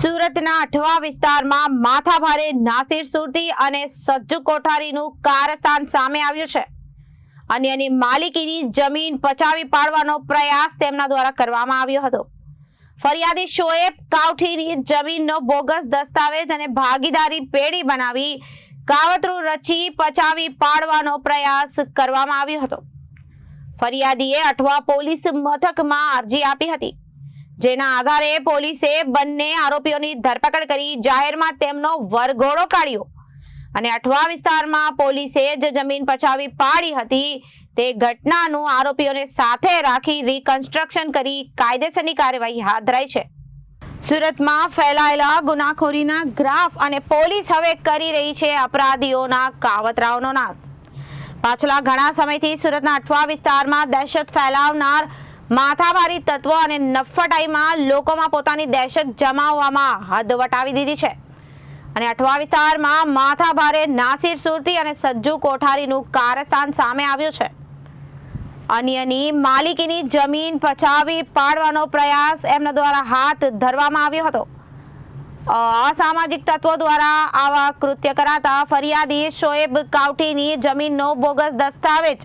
સુરતના અઠવા વિસ્તારમાં માથાભારે નાસિર સુરતી અને સજ્જુ કોઠારીનું કારસ્તાન સામે આવ્યું છે. અન્યની માલિકીની જમીન પચાવી પાડવાનો પ્રયાસ તેમના દ્વારા કરવામાં આવ્યો હતો. ફરિયાદી શોએબ કાવઠીની જમીનનો બોગસ દસ્તાવેજ અને ભાગીદારી પેઢી બનાવી કાવતરું રચી પચાવી પાડવાનો પ્રયાસ કરવામાં આવ્યો હતો. ફરિયાદીએ અઠવા પોલીસ મથકમાં અરજી આપી હતી. જેના આધારે પોલીસે બંને આરોપીઓની ધરપકડ કરી જાહેરમાં તેમનો વરઘોડો કાઢ્યો. અને અઠવા વિસ્તારમાં પોલીસે જે જમીન પછાવી પાડી હતી, તે ઘટનાનું આરોપીઓને સાથે રાખી રિકન્સ્ટ્રક્શન કરી કાયદેસરની કાર્યવાહી હાથ ધરાઈ છે. સુરતમાં ફેલાયેલા ગુનાખોરીના ગ્રાફ અને પોલીસ હવે કરી રહી છે અપરાધીઓના કાવતરાઓનો નાશ. પાછલા ઘણા સમયથી સુરતના અઠવા વિસ્તારમાં દહેશત ફેલાવનાર માથાભારી તત્વો અને નફટાઈમાં લોકોમાં પોતાની દહેશત જમાવવામાં હદ વટાવી દીધી છે. અને અઠવા વિસ્તારમાં માથાભારે નાસિર સુરતી અને સજ્જુ કોઠારીનું કારસ્તાન સામે આવ્યું છે. અન્યની માલિકીની જમીન પચાવી પાડવાનો પ્રયાસ એમના દ્વારા હાથ ધરવામાં આવ્યો હતો. અસામાજિક તત્વો દ્વારા આવા કૃત્ય કરાતા ફરિયાદી શોએબ કાવઠીની જમીનનો બોગસ દસ્તાવેજ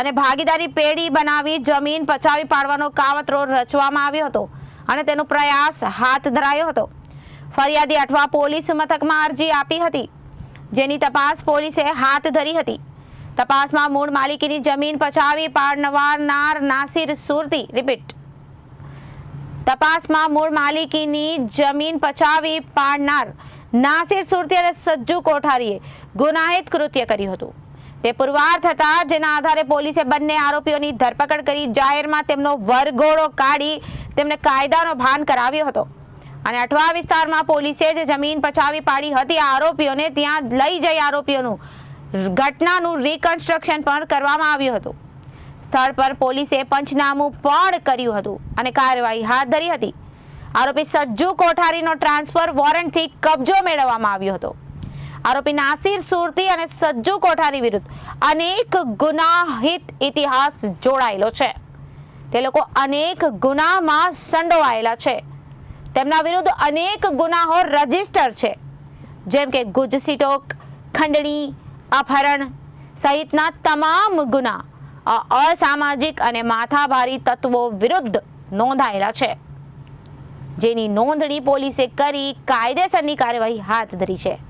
અને ભાગીદારી પેઢી બનાવી જમીન પચાવી પાડવાનો કાવતરો રચવામાં આવ્યો હતો અને તેનો પ્રયાસ હાથ ધરાયો હતો. ફરિયાદી અઠવા પોલીસ મથકમાં અરજી આપી હતી. જેની તપાસ પોલીસે હાથ ધરી હતી. તપાસમાં મૂળ માલિકીની જમીન પચાવી પાડનાર નાસિર સુરતી રિપીટ. તપાસમાં મૂળ માલિકીની જમીન પચાવી પાડનાર નાસિર સુરતી અને સજ્જુ કોઠારીએ ગુનાહિત કૃત્ય કર્યું હતું. તે પુરવાર થતા જેના આધારે પોલીસે બંને આરોપીઓની ધરપકડ કરી જાહેરમાં તેમનો વરઘોડો કાઢી તેમને કાયદાનો ભાન કરાવ્યો હતો. અને અઠવા વિસ્તારમાં પોલીસે જે જમીન પચાવી પાડી હતી. આરોપીઓને ત્યાં લઈ જઈ આરોપીઓનું ઘટનાનું રિકન્સ્ટ્રક્શન પણ કરવામાં આવ્યું હતું. સ્થળ પર પોલીસે પંચનામું પણ કર્યું હતું અને કાર્યવાહી હાથ ધરી હતી. આરોપી સજ્જુ કોઠારીનો ટ્રાન્સફર વોરંટથી કબજો મેળવવામાં આવ્યો હતો. આરોપી નાસિર સુરતી અને સજ્જુ કોઠારી વિરુદ્ધ અનેક ગુનાહિત ઇતિહાસ જોડાયેલો છે. તે લોકો અનેક ગુનામાં સંડોવાયેલા છે. તેમના વિરુદ્ધ અનેક ગુનાઓ રજિસ્ટર છે. જેમ કે ગુજસીટોક ખંડણી, અપહરણ સહિતના તમામ ગુના અસામાજિક અને માથાભારી તત્વો વિરુદ્ધ નોંધાયેલા છે. જેની નોંધણી પોલીસે કરી કાયદેસરની કાર્યવાહી હાથ ધરી છે.